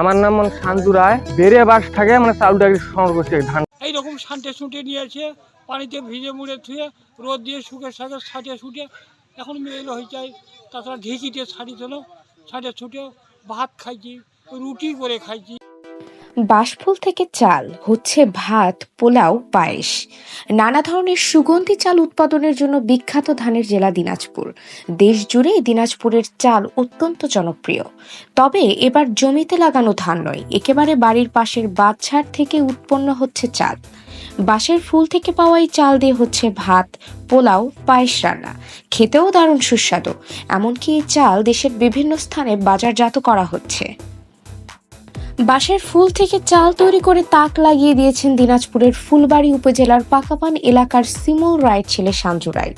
আমার নাম মানে শান্তু রায়। বেড়ে বাস থাকে মানে চাউলটাকে সংগ্রহ করছে ধান। এইরকম সাঁটে নিয়ে নিয়েছে পানিতে ভিজে মুড়ে ধুয়ে, রোদ দিয়ে শুকে শাকে ছাটে ছুটে, এখন মেয়েল হয়ে যায়, তাছাড়া ঢেঁকিতে ছাড়ি তোলো ছুটে ভাত খাইছি, রুটি করে খাইছি। বাঁশফুল থেকে চাল, হচ্ছে ভাত, পোলাও, পায়েস। নানা ধরনের সুগন্ধি চাল উৎপাদনের জন্য বিখ্যাত ধানের জেলা দিনাজপুর। দেশ জুড়ে দিনাজপুরের চাল অত্যন্ত জনপ্রিয়। তবে এবার জমিতে লাগানো ধান নয়, একেবারে বাড়ির পাশের বাচ্চার থেকে উৎপন্ন হচ্ছে চাল। বাঁশের ফুল থেকে পাওয়া এই চাল দিয়ে হচ্ছে ভাত, পোলাও, পায়েস রান্না। খেতেও দারুণ সুস্বাদু। এমনকি এই চাল দেশের বিভিন্ন স্থানে বাজারজাত করা হচ্ছে। বাঁশের ফুল থেকে চাল তৈরি করে তাক লাগিয়ে দিয়েছেন দিনাজপুরের ফুলবাড়ি উপজেলার পাকাপান এলাকার সিমল রায়ের ছেলে সাঞ্জু রায়।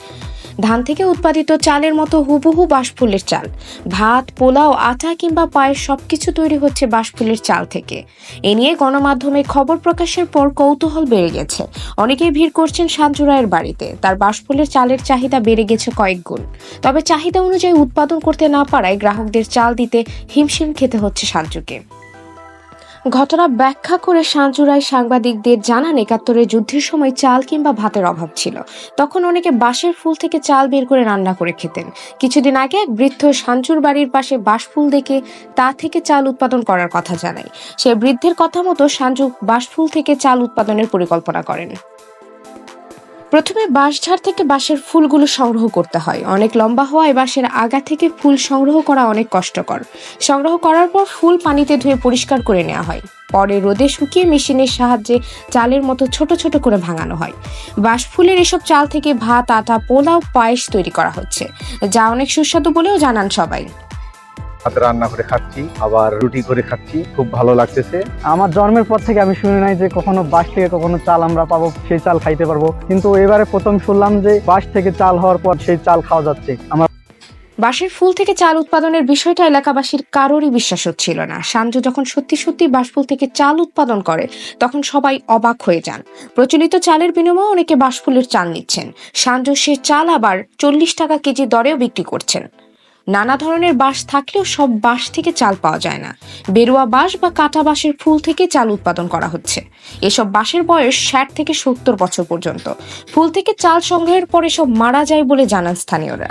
ধান থেকে উৎপাদিত চালের মতো হুবহু বাঁশফুলের চাল। ভাত, পোলাও, আটা কিংবা পায়ের সবকিছু তৈরি হচ্ছে বাঁশফুলের চাল থেকে। এ নিয়ে গণমাধ্যমে খবর প্রকাশের পর কৌতূহল বেড়ে গেছে। অনেকেই ভিড় করছেন সাঞ্জু রায়ের বাড়িতে। তার বাঁশফুলের চালের চাহিদা বেড়ে গেছে কয়েক গুণ। তবে চাহিদা অনুযায়ী উৎপাদন করতে না পারায় গ্রাহকদের চাল দিতে হিমশিম খেতে হচ্ছে সাঞ্জুকে। ঘটনা ব্যাখ্যা করে সাঁজুরায় সাংবাদিকদের জানান, একাত্তরে যুদ্ধের সময় চাল কিংবা ভাতের অভাব ছিল। তখন অনেকে বাঁশের ফুল থেকে চাল বের করে রান্না করে খেতেন। কিছুদিন আগে এক বৃদ্ধ সাঞ্জুর বাড়ির পাশে বাঁশফুল দেখে তা থেকে চাল উৎপাদন করার কথা জানায়। সে বৃদ্ধের কথা মতো সাঞ্জু বাঁশফুল থেকে চাল উৎপাদনের পরিকল্পনা করেন। প্রথমে বাঁশঝাড় থেকে বাঁশের ফুলগুলো সংগ্রহ করতে হয়। অনেক লম্বা হওয়ায় বাঁশের আগা থেকে ফুল সংগ্রহ করা অনেক কষ্টকর। সংগ্রহ করার পর ফুল পানিতে ধুয়ে পরিষ্কার করে নেওয়া হয়। পরে রোদে শুকিয়ে মেশিনের সাহায্যে চালের মতো ছোট ছোট করে ভাঙানো হয়। বাঁশ ফুলের এসব চাল থেকে ভাত, আটা, পোলাও, পায়েস তৈরি করা হচ্ছে, যা অনেক সুস্বাদু বলেও জানান সবাই। হাতে রান্না করে খাচ্ছি আবার রুটি করে খাচ্ছি খুব ভালো লাগতেছে। আমার জন্মের পর থেকে আমি শুনি নাই যে কখনো বাঁশ থেকে কখনো চাল আমরা পাবো সেই চাল খাইতে পারব। কিন্তু এবারে প্রথম শুনলাম যে বাঁশ থেকে চাল হওয়ার পর সেই চাল খাওয়া যাচ্ছে। আমার বাঁশের ফুল থেকে চাল উৎপাদনের বিষয়টা এলাকাবাসীর কারোরই বিশ্বাস হচ্ছিল না। সাঞ্জু যখন সত্যি সত্যি বাঁশফুল থেকে চাল উৎপাদন করে তখন সবাই অবাক হয়ে যান। প্রচলিত চালের বিনিময়ে অনেকে বাঁশফুলের চাল নিচ্ছেন। সাঞ্জু সে চাল আবার চল্লিশ টাকা কেজি দরেও বিক্রি করছেন। নানা ধরনের বাঁশ থাকলেও সব বাঁশ থেকে চাল পাওয়া যায় না। বেরুয়া বাঁশ বা কাটা বাঁশের ফুল থেকে চাল উৎপাদন করা হচ্ছে। এসব বাঁশের বয়স ষাট থেকে সত্তর বছর পর্যন্ত। ফুল থেকে চাল সংগ্রহের পরে সব মারা যায় বলে জানান স্থানীয়রা।